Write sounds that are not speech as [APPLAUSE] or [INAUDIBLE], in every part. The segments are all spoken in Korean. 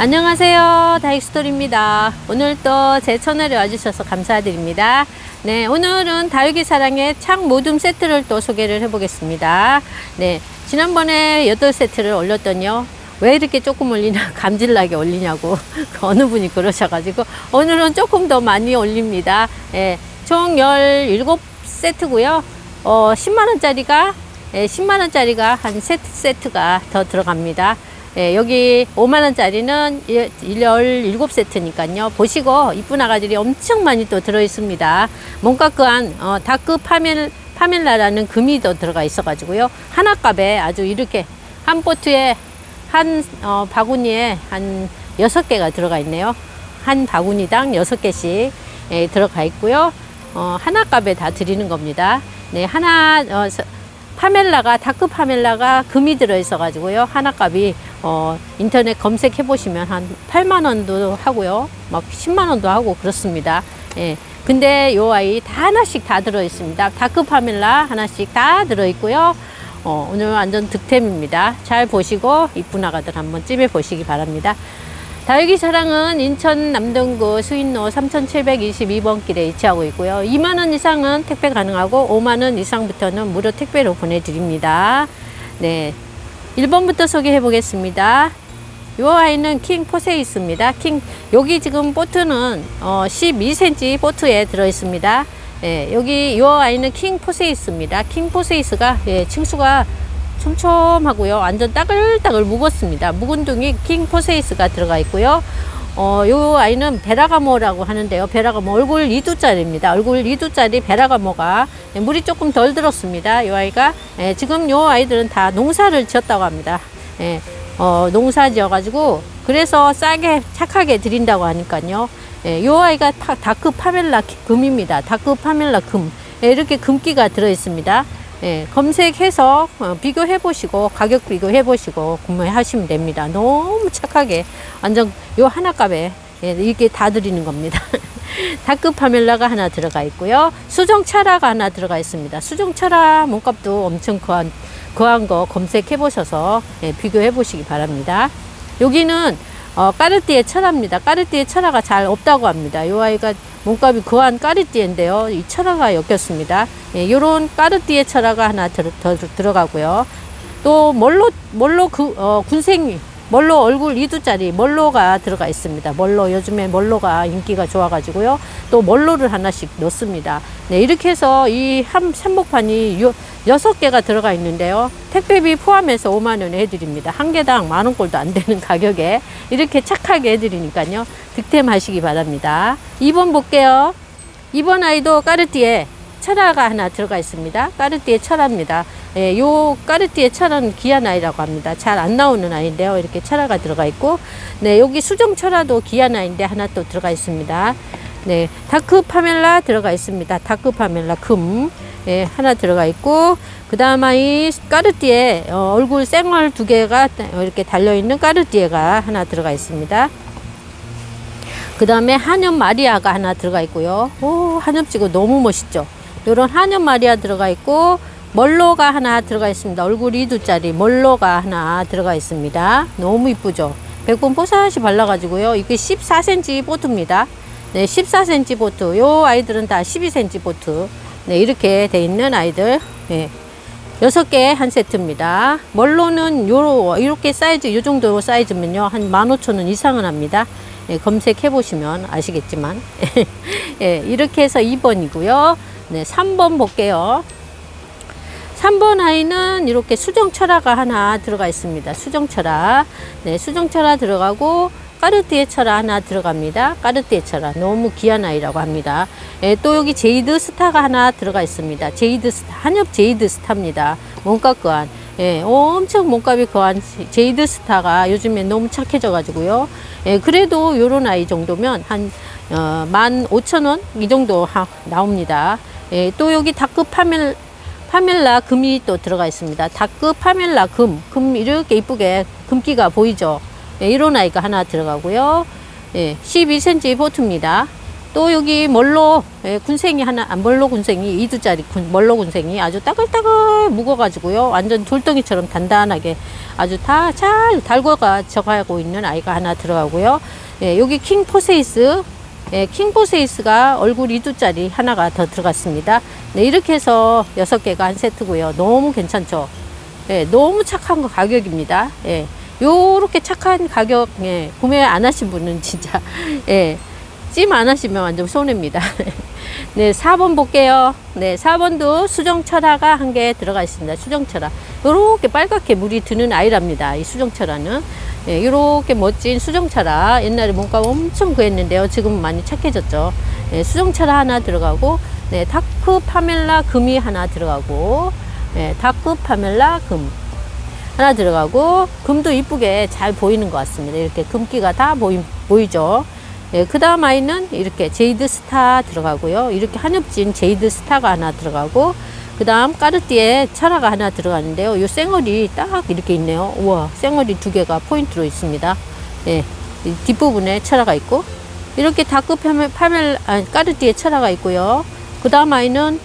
안녕하세요. 다익스토리입니다. 오늘 또 제 채널에 와주셔서 감사드립니다. 네, 오늘은 다육이 사랑의 창 모둠 세트를 또 소개를 해보겠습니다. 네, 지난번에 8세트를 올렸더니요. 왜 이렇게 조금 올리냐, [LAUGHS] 감질나게 올리냐고 [LAUGHS] 어느 분이 그러셔가지고 오늘은 조금 더 많이 올립니다. 예, 총 17세트고요. 어, 10만원짜리가, 예, 10만원짜리가 한 세트, 세트가 더 들어갑니다. 예, 여기 5만원짜리는 17세트니까요. 보시고 이쁜 아가들이 엄청 많이 또 들어있습니다. 뭔가 그한 어, 다크 파멜, 파멜라라는 금이 더 들어가 있어가지고요. 하나 값에 아주 이렇게 한 보트에 한 어, 바구니에 한 여섯 개가 들어가 있네요. 한 바구니당 여섯 개씩 예, 들어가 있고요. 어, 하나 값에 다 드리는 겁니다. 네, 하나 어, 서- 파멜라가 다크 파멜라가 금이 들어 있어 가지고요. 하나 값이 어, 인터넷 검색해 보시면 한 8만 원도 하고요. 막 10만 원도 하고 그렇습니다. 예. 근데 요 아이 다 하나씩 다 들어 있습니다. 다크 파멜라 하나씩 다 들어 있고요. 어, 오늘 완전 득템입니다. 잘 보시고 이쁜 아가들 한번 찜해 보시기 바랍니다. 다육이 사랑은 인천 남동구 수인로 3722번 길에 위치하고 있고요. 2만 원 이상은 택배 가능하고 5만 원 이상부터는 무료 택배로 보내드립니다. 네, 1번부터 소개해 보겠습니다. 이 아이는 킹 포세이스입니다. 킹 여기 지금 보트는 어, 12cm 보트에 들어 있습니다. 예, 여기 이 아이는 킹 포세이스입니다. 킹 포세이스가 예, 층수가 촘촘하고요. 완전 따글따글 묵었습니다. 묵은 둥이 킹 포세이스가 들어가 있고요. 어, 요 아이는 베라가모라고 하는데요. 베라가모 얼굴 2두짜리입니다. 얼굴 2두짜리 베라가모가 예, 물이 조금 덜 들었습니다. 이 아이가 예, 지금 요 아이들은 다 농사를 지었다고 합니다. 예, 어, 농사 지어가지고 그래서 싸게 착하게 드린다고 하니까요. 예, 요 아이가 타- 다크 파멜라 금입니다. 다크 파멜라 금 예, 이렇게 금기가 들어 있습니다. 예, 검색해서 어, 비교해 보시고 가격 비교해 보시고 구매하시면 됩니다. 너무 착하게 완전 요 하나 값에 예, 이게 다 드리는 겁니다. [LAUGHS] 다크 파멜라가 하나 들어가 있고요. 수정 차라가 하나 들어가 있습니다. 수정 차라 몸값도 엄청 거한 거한 거 검색해 보셔서 예, 비교해 보시기 바랍니다. 여기는 어, 까르띠에 철화입니다. 까르띠에 철화가 잘 없다고 합니다. 이 아이가 몸값이 거한 까르띠에인데요. 이 철화가 엮였습니다. 예, 요런 까르띠에 철화가 하나 들, 더 들어가고요. 또 멀로 멀로 그 어, 군생이 멀로 얼굴 2두짜리 멀로가 들어가 있습니다. 멀로 요즘에 멀로가 인기가 좋아가지고요. 또 멀로를 하나씩 넣습니다. 네 이렇게 해서 이한 한복판이 요, 여섯 개가 들어가 있는데요. 택배비 포함해서 5만 원에 해드립니다. 한 개당 만 원꼴도 안 되는 가격에 이렇게 착하게 해드리니까요. 득템하시기 바랍니다. 2번 볼게요. 이번 아이도 까르띠에 철화가 하나 들어가 있습니다. 까르띠에 철화입니다. 예, 요 까르띠에 철화는 귀한 아이라고 합니다. 잘 안 나오는 아이인데요. 이렇게 철화가 들어가 있고, 네, 여기 수정 철화도 귀한 아이인데 하나 또 들어가 있습니다. 네, 다크 파멜라 들어가 있습니다. 다크 파멜라 금. 예, 하나 들어가 있고, 그 다음 아이 까르띠에 어, 얼굴 쌩얼 두 개가 이렇게 달려있는 까르띠에가 하나 들어가 있습니다. 그 다음에 한엽 마리아가 하나 들어가 있고요. 오, 한엽지고 너무 멋있죠? 요런 한엽 마리아 들어가 있고, 멀로가 하나 들어가 있습니다. 얼굴 2두짜리 멀로가 하나 들어가 있습니다. 너무 이쁘죠? 백분 뽀사시 발라가지고요. 이게 14cm 보트입니다. 네, 14cm 보트. 요 아이들은 다 12cm 보트. 네, 이렇게 돼 있는 아이들. 네. 여섯 개한 세트입니다. 멀로는 요, 이렇게 사이즈, 요 정도 사이즈면요. 한 15,000원 이상은 합니다. 예, 검색해 보시면 아시겠지만. [LAUGHS] 예, 이렇게 해서 2번이고요. 네, 3번 볼게요. 3번 아이는 이렇게 수정철화가 하나 들어가 있습니다. 수정철화. 네, 수정철화 들어가고 까르띠에 철화 하나 들어갑니다. 까르띠에 철화. 너무 귀한 아이라고 합니다. 예, 또 여기 제이드 스타가 하나 들어가 있습니다. 제이드 스타. 한엽 제이드 스타입니다. 몸값 거한. 예, 엄청 몸값이 거한 제이드 스타가 요즘에 너무 착해져가지고요. 예, 그래도 요런 아이 정도면 한, 어, 만 오천 원? 이 정도 하, 나옵니다. 예, 또 여기 다크 파멜, 파멜라 금이 또 들어가 있습니다. 다크 파멜라 금, 금 이렇게 이쁘게 금기가 보이죠. 예, 이런 아이가 하나 들어가고요. 예, 12cm 보트입니다. 또 여기 멀로 예, 군생이 하나 아, 멀로 군생이 이두짜리 군, 멀로 군생이 아주 따글따글 묵어가지고요 완전 돌덩이처럼 단단하게 아주 다 잘 달궈가 져가고 있는 아이가 하나 들어가고요 예, 여기 킹 포세이스 예, 킹포세이스가 얼굴 이두짜리 하나가 더 들어갔습니다 네, 이렇게 해서 여섯 개가 한 세트고요 너무 괜찮죠 예, 너무 착한 거 가격입니다 예, 요렇게 착한 가격 예, 구매 안 하신 분은 진짜 [LAUGHS] 예, 찜 안 하시면 완전 손해입니다. [LAUGHS] 네, 4번 볼게요. 네, 4번도 수정철화가 한 개 들어가 있습니다. 수정철화. 요렇게 빨갛게 물이 드는 아이랍니다. 이 수정철화는. 네, 요렇게 멋진 수정철화. 옛날에 몸값 엄청 구했는데요. 지금 많이 착해졌죠. 네, 수정철화 하나 들어가고, 네, 다크 파멜라 금이 하나 들어가고, 네, 다크 파멜라 금. 하나 들어가고 금도 이쁘게 잘 보이는 것 같습니다. 이렇게 금기가 다 보이, 보이죠. 예, 그 다음 아이는 이렇게 제이드 스타 들어가고요. 이렇게 한엽진 제이드 스타가 하나 들어가고, 그 다음 까르띠에 철화가 하나 들어가는데요. 이 쌩얼이 딱 이렇게 있네요. 우와, 쌩얼이 두 개가 포인트로 있습니다. 예, 이 뒷부분에 철화가 있고, 이렇게 다크 파멜, 파멜 아, 까르띠에 철화가 있고요. 그 다음 아이는,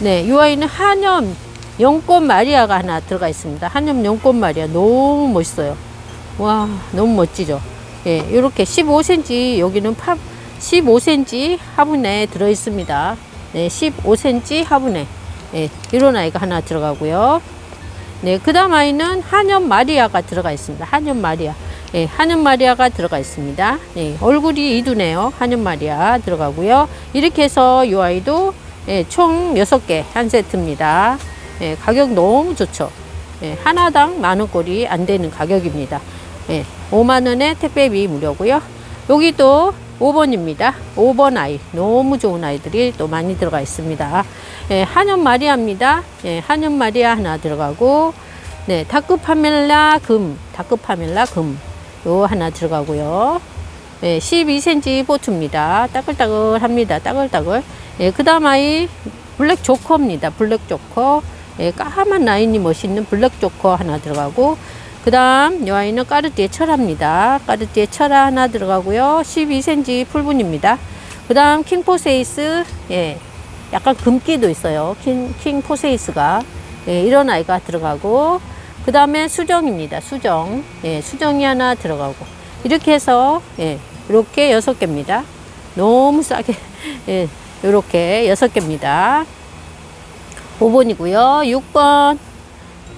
네, 이 아이는 한염 영꽃 마리아가 하나 들어가 있습니다. 한염 영꽃 마리아. 너무 멋있어요. 와, 너무 멋지죠? 예, 이렇게 15cm 여기는 팝 15cm 화분에 들어 있습니다. 네, 15cm 화분에 예, 이런 아이가 하나 들어가고요. 네, 그 다음 아이는 한염 마리아가 들어가 있습니다. 한염 마리아. 예, 한염 마리아가 들어가 있습니다. 네, 얼굴이 이두네요. 한염 마리아 들어가고요. 이렇게 해서 이 아이도 예, 총 6개 한 세트입니다. 예, 가격 너무 좋죠. 예, 하나당 만 원꼴이 안 되는 가격입니다. 예, 5만 원에 택배비 무료고요. 여기 또 5번입니다. 5번 아이 너무 좋은 아이들이 또 많이 들어가 있습니다. 예, 한연 마리아입니다. 예, 한연 마리아 하나 들어가고 네, 다크 파멜라 금, 다크 파멜라 금. 요 하나 들어가고요. 예, 12cm 보트입니다. 따글따글 합니다. 따글따글. 예, 그 다음 아이 블랙 조커입니다. 블랙 조커. 예, 까만 라인이 멋있는 블랙 조커 하나 들어가고 그 다음 이 아이는 까르띠에 철화입니다. 까르띠에 철화 하나 들어가고요. 12cm 풀분입니다. 그 다음 킹포세이스 예, 약간 금기도 있어요. 킹, 킹포세이스가 예, 이런 아이가 들어가고 그 다음에 수정입니다. 수정 예, 수정이 하나 들어가고 이렇게 해서 예, 이렇게 여섯 개입니다. 너무 싸게 [LAUGHS] 예, 이렇게 여섯 개입니다. 5번이고요. 6번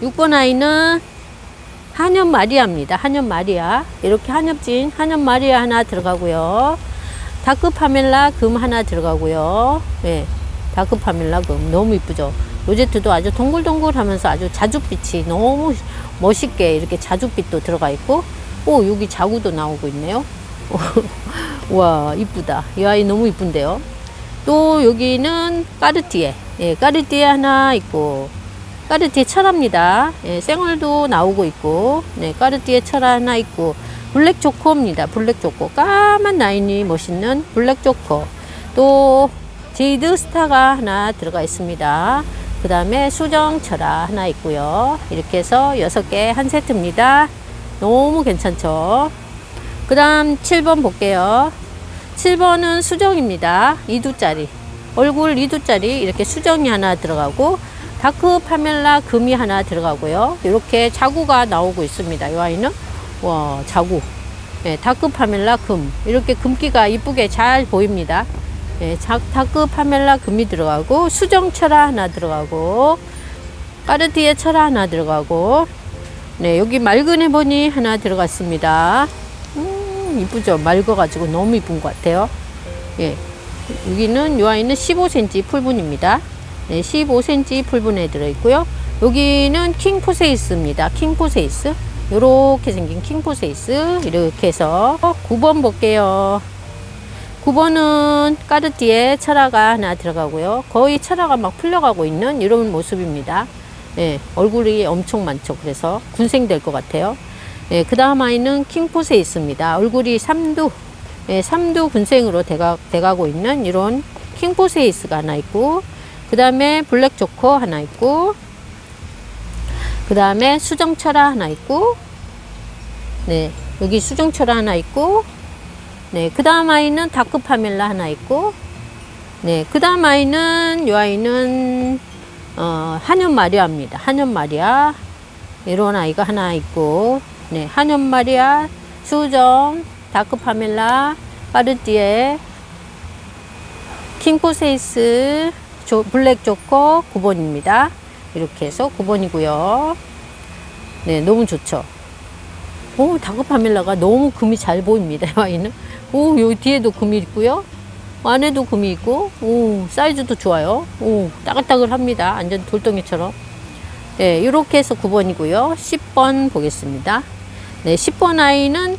6번 아이는 한엽 마리아입니다. 한엽 마리아. 이렇게 한엽진 한엽 마리아 하나 들어가고요. 다크 파멜라 금 하나 들어가고요. 예. 다크 파멜라 금 너무 이쁘죠. 로제트도 아주 동글동글 하면서 아주 자줏빛이 너무 멋있게 이렇게 자줏빛도 들어가 있고, 오 여기 자구도 나오고 있네요. [LAUGHS] 와 이쁘다. 이 아이 너무 이쁜데요. 또 여기는 까르티에, 예, 까르티에 하나 있고, 까르띠에 철합니다. 예, 생얼도 나오고 있고, 네, 까르띠에 철 하나 있고, 블랙 조커입니다. 블랙 조커. 까만 라인이 멋있는 블랙 조커. 또, 제이드 스타가 하나 들어가 있습니다. 그 다음에 수정 철화 하나 있고요. 이렇게 해서 여섯 개한 세트입니다. 너무 괜찮죠? 그 다음 7번 볼게요. 7번은 수정입니다. 2두짜리. 얼굴 2두짜리 이렇게 수정이 하나 들어가고, 다크 파멜라 금이 하나 들어가고요. 이렇게 자구가 나오고 있습니다. 이 아이는 와 자구. 네, 다크 파멜라 금 이렇게 금기가 이쁘게 잘 보입니다. 네, 자, 다크 파멜라 금이 들어가고 수정 철화 하나 들어가고 까르티에 철화 하나 들어가고 네 여기 맑은 해보니 하나 들어갔습니다. 음 이쁘죠? 맑아가지고 너무 이쁜 것 같아요. 예, 여기는 이 아이는 15cm 풀분입니다. 네, 15cm 풀분에 들어있고요. 여기는 킹포세이스입니다. 킹포세이스. 이렇게 생긴 킹포세이스. 이렇게 해서 9번 볼게요. 9번은 까르띠에 철화가 하나 들어가고요. 거의 철화가 막 풀려가고 있는 이런 모습입니다. 네, 얼굴이 엄청 많죠. 그래서 군생 될 것 같아요. 네, 그 다음 아이는 킹포세이스입니다. 얼굴이 3두, 네, 3두 군생으로 돼가, 돼가고 있는 이런 킹포세이스가 하나 있고, 그 다음에 블랙 조커 하나 있고 그 다음에 수정철화 하나 있고 네 여기 수정철화 하나 있고 네, 그 다음 아이는 다크 파멜라 하나 있고, 네, 그 다음 아이는, 이 아이는, 어, 한연 마리아입니다. 한연 마리아. 이런 아이가 하나 있고, 네, 한연 마리아, 수정, 다크 파멜라, 파르띠에, 킹포세이스, 조, 블랙 조커 9번입니다. 이렇게 해서 9번이고요. 네, 너무 좋죠. 오, 다크파멜라가 너무 금이 잘 보입니다. 이 [LAUGHS] 와인은. 오, 여기 뒤에도 금이 있고요. 안에도 금이 있고, 오, 사이즈도 좋아요. 오, 따글따글합니다. 완전 돌덩이처럼. 네, 이렇게 해서 9번이고요. 10번 보겠습니다. 네, 10번 아이는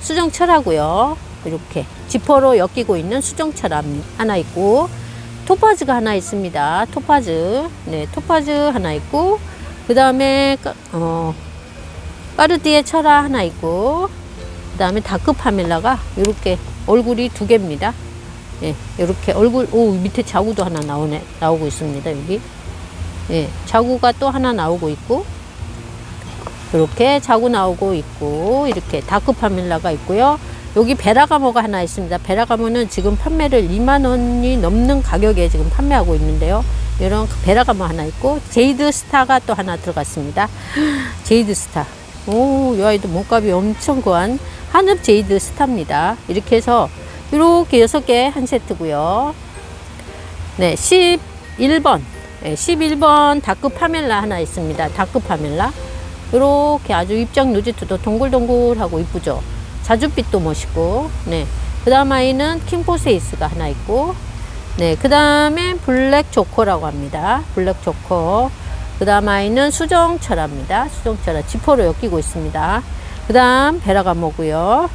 수정철하고요. 이렇게 지퍼로 엮이고 있는 수정철 하나 있고, 토파즈가 하나 있습니다. 토파즈. 네, 토파즈 하나 있고, 그 다음에, 어, 까르띠에 철화 하나 있고, 그 다음에 다크 파멜라가 이렇게 얼굴이 두 개입니다. 예, 이렇게 얼굴, 오, 밑에 자구도 하나 나오네, 나오고 있습니다, 여기. 예, 자구가 또 하나 나오고 있고, 이렇게 자구 나오고 있고, 이렇게 다크 파멜라가 있고요. 여기 베라가모가 하나 있습니다. 베라가모는 지금 판매를 2만 원이 넘는 가격에 지금 판매하고 있는데요. 이런 베라가모 하나 있고 제이드 스타가 또 하나 들어갔습니다. [GASPS] 제이드 스타. 오, 이 아이도 몸값이 엄청 고한 한읍 제이드 스타입니다. 이렇게 해서 이렇게 여섯 개한 세트고요. 네, 11번. 네, 11번 다크 파멜라 하나 있습니다. 다크 파멜라. 이렇게 아주 입장 루지트도 동글동글하고 이쁘죠. 자줏빛도 멋있고, 네. 그 다음 아이는 킹포세이스가 하나 있고, 네. 그 다음에 블랙 조커라고 합니다. 블랙 조커. 그 다음 아이는 수정철합니다. 수정철화. 지퍼로 엮이고 있습니다. 그 다음 베라가모고요.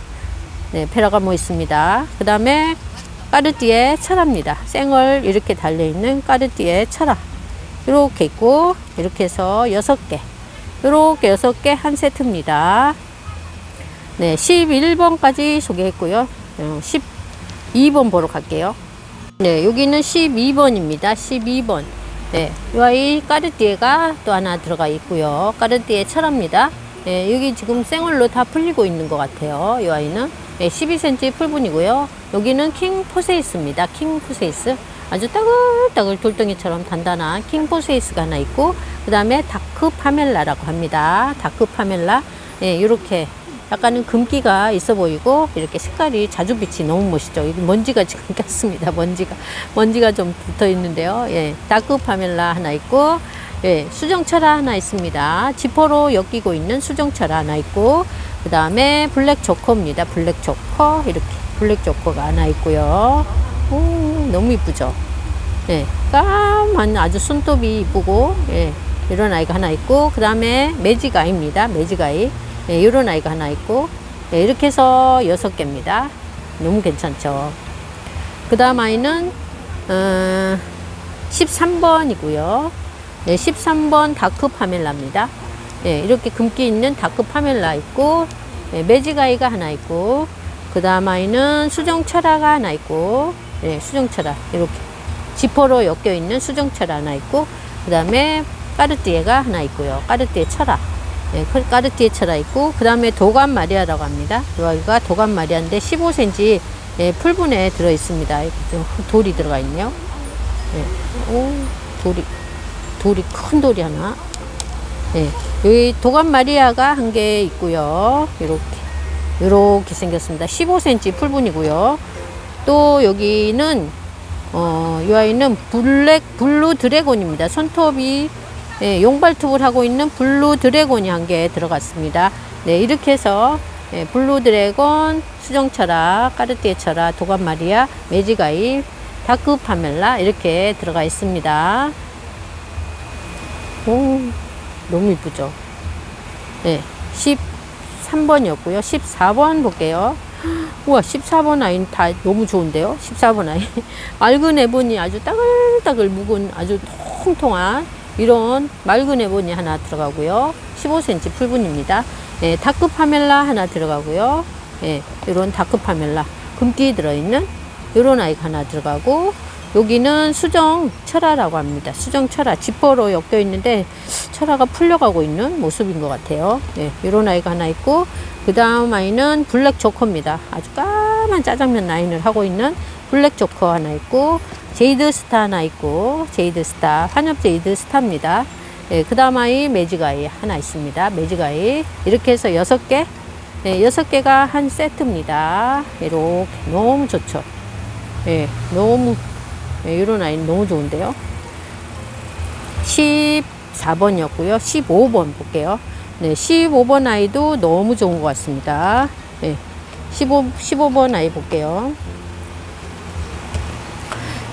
네. 베라가모 있습니다. 그 다음에 까르띠에 철합니다. 생얼 이렇게 달려있는 까르띠에 철합. 이렇게 있고, 이렇게 해서 여섯 개. 이렇게 여섯 개 한 세트입니다. 네, 11번까지 소개했고요. 어, 12번 보러 갈게요. 네, 여기는 12번입니다. 12번. 네, 이 까르띠에가 또 하나 들어가 있고요. 까르띠에 철합니다. 네, 여기 지금 생얼로 다 풀리고 있는 것 같아요. 이 아이는. 네, 12cm 풀분이고요. 여기는 킹 포세이스입니다. 킹 포세이스. 아주 따글따글 돌덩이처럼 단단한 킹 포세이스가 하나 있고, 그 다음에 다크 파멜라라고 합니다. 다크 파멜라. 네, 이렇게 약간은 금기가 있어 보이고 이렇게 색깔이 자주빛이 너무 멋있죠. 여기 먼지가 지금 [LAUGHS] 꼈습니다. 먼지가 먼지가 좀 붙어 있는데요. 예, 다크 파멜라 하나 있고 예, 수정철화 하나 있습니다. 지퍼로 엮이고 있는 수정철화 하나 있고 그 다음에 블랙 조커입니다. 블랙 조커 이렇게 블랙 조커가 하나 있고요. 오, 너무 이쁘죠. 예, 까만 아주 손톱이 이쁘고 예, 이런 아이가 하나 있고 그 다음에 매직아이입니다. 매직아이. 네, 이런 아이가 하나 있고 네, 이렇게 해서 여섯 개입니다. 너무 괜찮죠. 그 다음 아이는 어, 13번이고요. 네, 13번 다크 파멜라입니다. 네, 이렇게 금기 있는 다크 파멜라 있고 네, 매직아이가 하나 있고 그 다음 아이는 수정철화가 하나 있고 네, 수정철화 이렇게 지퍼로 엮여 있는 수정철화 하나 있고 그 다음에 까르띠에가 하나 있고요. 까르띠에 철화 네, 까르띠에 철화 있고 그 다음에 도감 마리아라고 합니다. 여기가 도감 마리아인데 15cm 네, 풀분에 들어 있습니다. 돌이 들어가 있네요. 네. 오, 돌이 돌이 큰 돌이 하나. 네, 여기 도감 마리아가 한 개 있고요. 이렇게 이렇게 생겼습니다. 15cm 풀분이고요. 또 여기는 어, 이 아이는 블랙 블루 드래곤입니다. 손톱이 예, 용발톱을 하고 있는 블루 드래곤이 한 개 들어갔습니다. 네, 이렇게 해서 예, 블루 드래곤, 수정철화, 까르띠에 철화, 도감 마리아, 매지가이, 다크 파멜라 이렇게 들어가 있습니다. 오, 너무 이쁘죠? 네, 13번이었고요. 14번 볼게요. 우와, 14번 아이는 다 너무 좋은데요? 14번 아이. [LAUGHS] 맑은 애본이 아주 따글따글 묵은 아주 통통한 이런 맑은 애본이 하나 들어가고요. 15cm 풀분입니다. 예, 다크 파멜라 하나 들어가고요. 예, 이런 다크 파멜라 금기 들어있는 이런 아이가 하나 들어가고 여기는 수정 철화라고 합니다. 수정 철화 지퍼로 엮여 있는데 철화가 풀려가고 있는 모습인 것 같아요. 예, 이런 아이가 하나 있고 그 다음 아이는 블랙 조커입니다. 아주 까 만 짜장면 라인을 하고 있는 블랙 조커 하나 있고 제이드 스타 하나 있고 제이드 스타 환엽 제이드 스타입니다. 예, 그 다음 아이 매직아이 하나 있습니다. 매직아이 이렇게 해서 여섯 개 네, 여섯 개가 한 세트입니다. 이렇게 너무 좋죠. 예, 너무 예, 이런 아이 너무 좋은데요. 14번이었고요. 15번 볼게요. 네, 15번 아이도 너무 좋은 것 같습니다. 네, 15, 15번 아이 볼게요.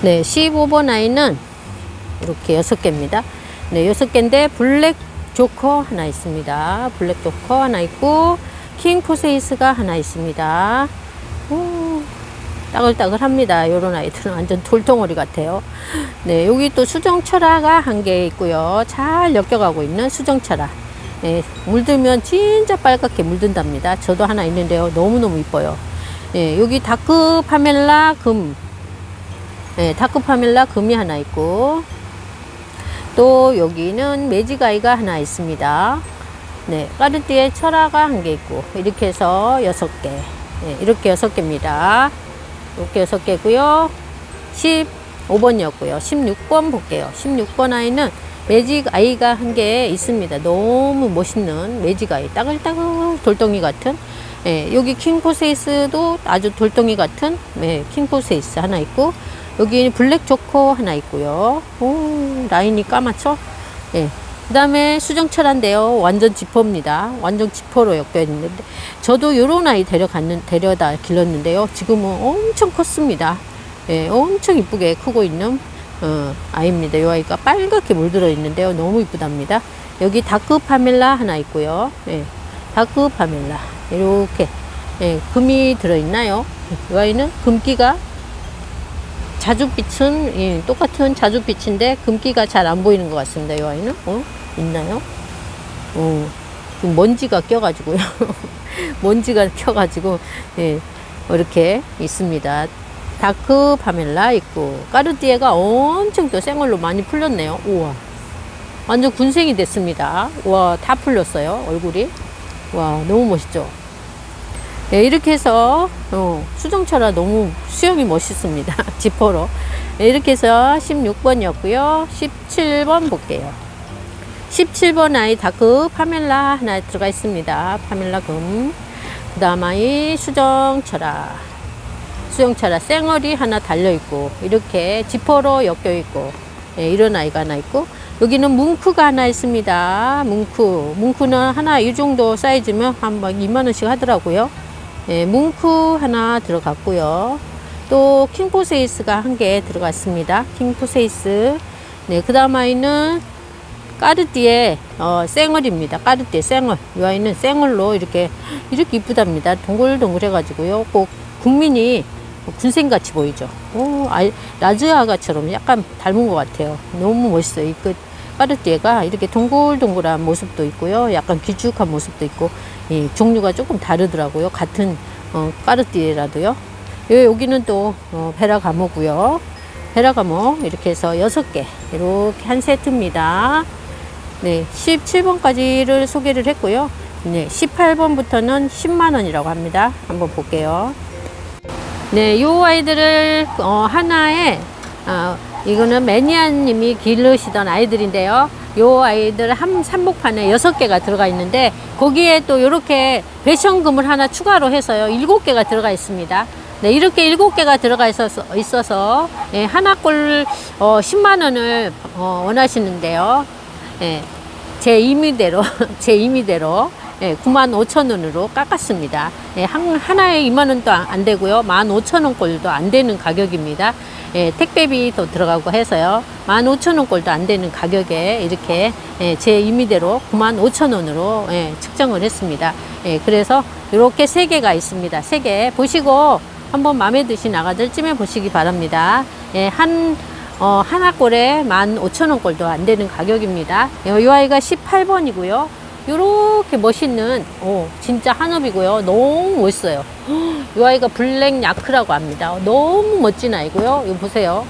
네, 15번 아이는 이렇게 6개입니다. 네, 6개인데 블랙 조커 하나 있습니다. 블랙 조커 하나 있고 킹 포세이스가 하나 있습니다. 오, 따글따글합니다. 요런 아이들은 완전 돌덩어리 같아요. 네, 여기 또 수정철화가 한 개 있고요. 잘 엮여가고 있는 수정철화. 네, 물들면 진짜 빨갛게 물든답니다. 저도 하나 있는데요. 너무너무 이뻐요. 네, 여기 다크 파멜라 금. 네, 다크 파멜라 금이 하나 있고, 또 여기는 매직아이가 하나 있습니다. 네, 까르띠에 철화가 한 개 있고, 이렇게 해서 여섯 개. 네, 이렇게 여섯 개입니다. 이렇게 여섯 개고요. 15번이었고요. 16번 볼게요. 16번 아이는 매직 아이가 한개 있습니다. 너무 멋있는 매직 아이. 따글따글 돌덩이 같은. 예, 여기 킹포세이스도 아주 돌덩이 같은 예, 킹포세이스 하나 있고 여기 블랙 조커 하나 있고요. 오, 라인이 까맣죠? 예. 그 다음에 수정철한데요. 완전 지퍼입니다. 완전 지퍼로 엮여 있는데, 저도 요런 아이 데려갔는, 데려다 길렀는데요. 지금은 엄청 컸습니다. 예, 엄청 이쁘게 크고 있는, 어, 아이입니다. 요 아이가 빨갛게 물들어 있는데요. 너무 이쁘답니다. 여기 다크 파멜라 하나 있고요. 예, 다크 파멜라. 이렇게, 예, 금이 들어있나요? 이 아이는 금기가 자줏빛은 예, 똑같은 자줏빛인데 금기가 잘 안 보이는 것 같습니다. 이 아이는 어? 있나요? 어, 좀 먼지가 껴가지고요. [LAUGHS] 먼지가 껴가지고 예, 이렇게 있습니다. 다크 파멜라 있고 까르띠에가 엄청 또 생얼로 많이 풀렸네요. 우와, 완전 군생이 됐습니다. 와, 다 풀렸어요 얼굴이. 와, 너무 멋있죠. 네, 이렇게 해서 어, 수정철화 너무 수영이 멋있습니다. [LAUGHS] 지퍼로. 네, 이렇게 해서 16번이었고요. 17번 볼게요. 17번 아이 다크 파멜라 하나 들어가 있습니다. 파멜라 금. 그 다음 아이 수정철화. 수정철화 쌩얼이 하나 달려있고, 이렇게 지퍼로 엮여있고, 네, 이런 아이가 하나 있고, 여기는 뭉크가 하나 있습니다. 뭉크. 뭉크는 하나 이 정도 사이즈면 한 2만원씩 하더라고요. 예, 뭉크 하나 들어갔고요. 또 킹포세이스가 한 개 들어갔습니다. 킹포세이스. 네, 그 다음 아이는 까르띠에 어, 쌩얼입니다. 까르띠에 쌩얼. 이 아이는 쌩얼로 이렇게 이렇게 이쁘답니다. 동글동글 해가지고요. 꼭 국민이 군생같이 보이죠. 오, 아, 라즈아가처럼 약간 닮은 것 같아요. 너무 멋있어요. 이 끝. 까르띠에가 이렇게 동글동글한 모습도 있고요. 약간 길쭉한 모습도 있고, 이 종류가 조금 다르더라고요. 같은 어, 까르띠에라도요. 요, 여기는 또 어, 베라가모고요. 베라가모 이렇게 해서 여섯 개 이렇게 한 세트입니다. 네, 17번까지를 소개를 했고요. 네, 18번부터는 10만 원이라고 합니다. 한번 볼게요. 네, 요 아이들을 어, 하나에 어, 이거는 매니아님이 기르시던 아이들인데요. 요 아이들 한 삼복판에 여섯 개가 들어가 있는데 거기에 또 이렇게 배션금을 하나 추가로 해서요. 일곱 개가 들어가 있습니다. 네, 이렇게 일곱 개가 들어가 있어서, 있어서 예, 하나꼴 어, 10만 원을 어, 원하시는데요. 예, 제 임의대로 [LAUGHS] 제 임의대로 예, 9만 5천 원으로 깎았습니다. 예, 한, 하나에 2만 원도 안- 안 되고요. 1만 5천 원 꼴도 안 되는 가격입니다. 예, 택배비도 들어가고 해서요. 1만 5천 원 꼴도 안 되는 가격에 이렇게 예, 제 임의대로 9만 5천 원으로 예, 측정을 했습니다. 예, 그래서 이렇게 세 개가 있습니다. 세 개 보시고 한번 마음에 드신 아가들 찜해 보시기 바랍니다. 예, 한 어, 하나 꼴에 15,000원 꼴도 안 되는 가격입니다. 이 아이가 18번이고요. 요렇게 멋있는, 오, 진짜 한업이고요. 너무 멋있어요. 이 아이가 블랙 야크라고 합니다. 너무 멋진 아이고요. 이거 보세요.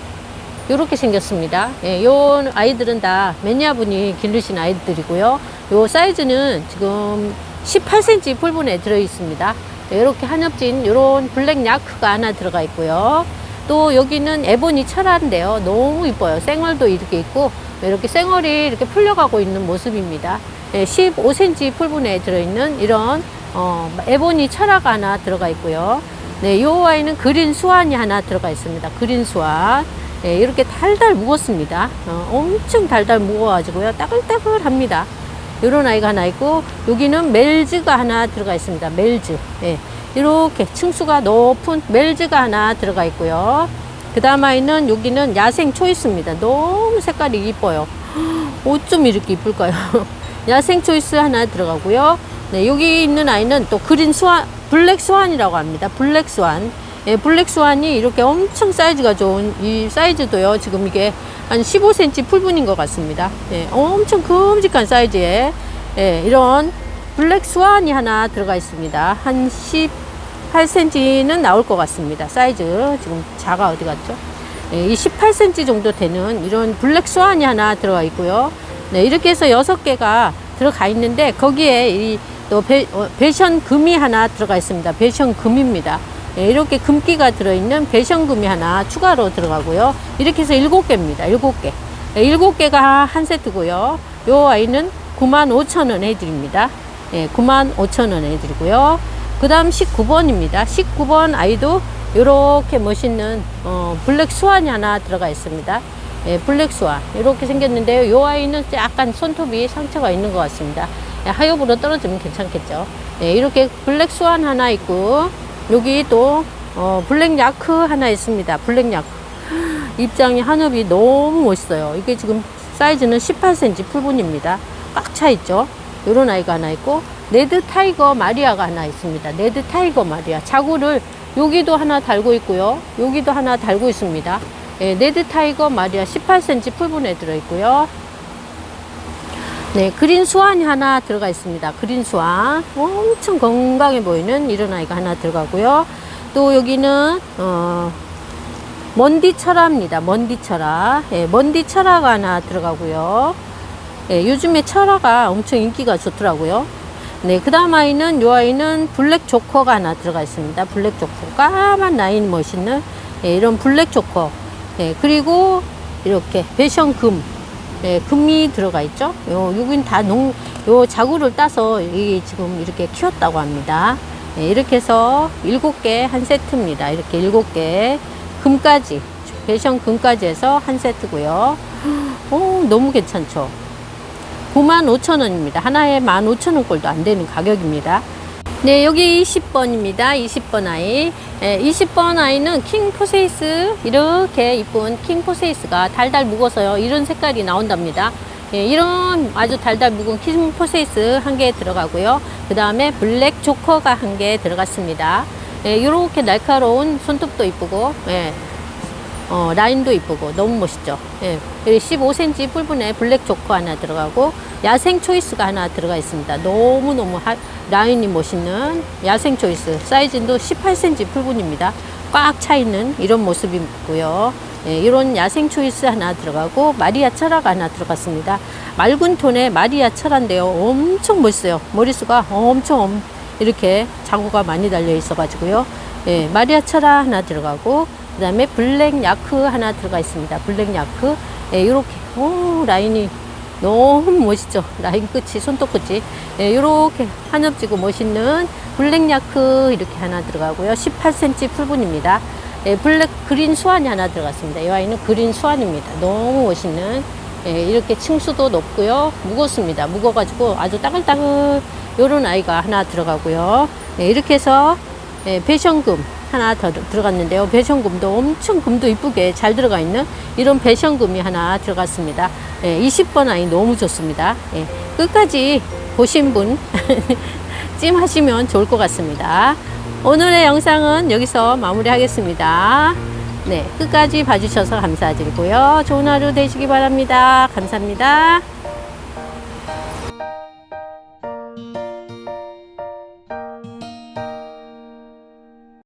요렇게 생겼습니다. 예, 요 아이들은 다 매니아분이 기르신 아이들이고요. 요 사이즈는 지금 18cm 풀분에 들어 있습니다. 이렇게 한엽진 이런 블랙 야크가 하나 들어가 있고요. 또 여기는 에보니 철화인데요. 너무 이뻐요. 생얼도 이렇게 있고 이렇게 생얼이 이렇게 풀려가고 있는 모습입니다. 예, 15cm 풀분에 들어있는 이런 어, 에보니 철화가 하나 들어가 있고요. 네, 요 아이는 그린 수완이 하나 들어가 있습니다. 그린 수완. 예, 이렇게 달달 묵었습니다. 어, 엄청 달달 묵어가지고요. 따글따글합니다. 요런 아이가 하나 있고, 여기는 멜즈가 하나 들어가 있습니다. 멜즈. 예, 이렇게 층수가 높은 멜즈가 하나 들어가 있고요. 그 다음 아이는 여기는 야생 초이스입니다. 너무 색깔이 이뻐요. [GASPS] 어쩜 이렇게 이쁠까요? [LAUGHS] 야생 초이스 하나 들어가고요. 네, 여기 있는 아이는 또 그린 스완, 블랙 스완이라고 합니다. 블랙 스완. 예, 블랙 스완이 이렇게 엄청 사이즈가 좋은 이 사이즈도요. 지금 이게 한 15cm 풀분인 것 같습니다. 예, 엄청 큼직한 사이즈에 예, 이런 블랙 스완이 하나 들어가 있습니다. 한 18cm는 나올 것 같습니다. 사이즈 지금 자가 어디 갔죠? 예, 이 18cm 정도 되는 이런 블랙 스완이 하나 들어가 있고요. 네, 이렇게 해서 여섯 개가 들어가 있는데 거기에 이또 어, 배션 금이 하나 들어가 있습니다. 배션 금입니다. 예, 이렇게 금기가 들어있는 배션 금이 하나 추가로 들어가고요. 이렇게 해서 일곱 개입니다. 일곱 개. 예, 일곱 개가 한 세트고요. 요 아이는 95,000원 해드립니다. 예, 95,000원 해드리고요. 그 다음 19번입니다. 19번 아이도 이렇게 멋있는 어, 블랙 스완이 하나 들어가 있습니다. 예, 블랙 스완 이렇게 생겼는데요. 이 아이는 약간 손톱이 상처가 있는 것 같습니다. 예, 하엽으로 떨어지면 괜찮겠죠. 예, 이렇게 블랙 스완 하나 있고 여기 또 어, 블랙 야크 하나 있습니다. 블랙 야크 [GASPS] 입장이 한엽이 너무 멋있어요. 이게 지금 사이즈는 18cm 풀분입니다. 꽉 차 있죠. 요런 아이가 하나 있고 레드 타이거 마리아가 하나 있습니다. 레드 타이거 마리아 자구를 여기도 하나 달고 있고요. 여기도 하나 달고 있습니다. 예, 레드 타이거 마리아 18cm 풀분에 들어 있고요. 네, 그린 수완이 하나 들어가 있습니다. 그린 수완. 엄청 건강해 보이는 이런 아이가 하나 들어가고요. 또 여기는, 어, 먼디 철화입니다. 먼디 철화. 예, 먼디 철화가 하나 들어가고요. 예, 요즘에 철화가 엄청 인기가 좋더라고요. 네, 그 다음 아이는, 요 아이는 블랙 조커가 하나 들어가 있습니다. 블랙 조커. 까만 라인 멋있는, 예, 이런 블랙 조커. 예, 그리고 이렇게 배션 금. 예, 금이 들어가 있죠. 요, 여긴 다 농, 요 자구를 따서 이 지금 이렇게 키웠다고 합니다. 예, 이렇게 해서 일곱 개 한 세트입니다. 이렇게 일곱 개 금까지, 배션 금까지 해서 한 세트고요. 오, 너무 괜찮죠. 95,000원입니다. 하나에 15,000원 꼴도 안 되는 가격입니다. 네, 여기 20번입니다. 20번 아이. 예, 20번 아이는 킹 포세이스, 이렇게 이쁜 킹 포세이스가 달달 묵어서요. 이런 색깔이 나온답니다. 예, 이런 아주 달달 묵은 킹 포세이스 한 개 들어가고요. 그 다음에 블랙 조커가 한 개 들어갔습니다. 예, 이렇게 날카로운 손톱도 이쁘고, 예, 어, 라인도 이쁘고 너무 멋있죠. 예. 그리고 15cm 뿔분에 블랙 조커 하나 들어가고 야생 초이스가 하나 들어가 있습니다. 너무너무 하, 라인이 멋있는 야생 초이스 사이즈도 18cm 풀분입니다. 꽉 차 있는 이런 모습이고요. 예, 이런 야생 초이스 하나 들어가고 마리아 철화가 하나 들어갔습니다. 맑은 톤의 마리아 철화인데요. 엄청 멋있어요. 머리수가 엄청 엄- 이렇게 자구가 많이 달려 있어 가지고요. 예, 마리아 철화 하나 들어가고 그 다음에 블랙 야크 하나 들어가 있습니다. 블랙 야크. 예, 이렇게. 오, 라인이 너무 멋있죠. 라인 끝이, 손톱 끝이. 예, 이렇게 한엽지고 멋있는 블랙 야크 이렇게 하나 들어가고요. 18cm 풀분입니다. 예, 블랙 그린 수완이 하나 들어갔습니다. 이 아이는 그린 수완입니다. 너무 멋있는. 예, 이렇게 층수도 높고요. 무겁습니다. 무거워가지고 아주 따글따글 요런 아이가 하나 들어가고요. 예, 이렇게 해서 예, 배션금 하나 더 들어갔는데요. 배션금도 엄청 금도 이쁘게 잘 들어가 있는 이런 배션금이 하나 들어갔습니다. 예, 20번 아이 너무 좋습니다. 예, 끝까지 보신 분 [LAUGHS] 찜하시면 좋을 것 같습니다. 오늘의 영상은 여기서 마무리하겠습니다. 네, 끝까지 봐주셔서 감사드리고요. 좋은 하루 되시기 바랍니다. 감사합니다.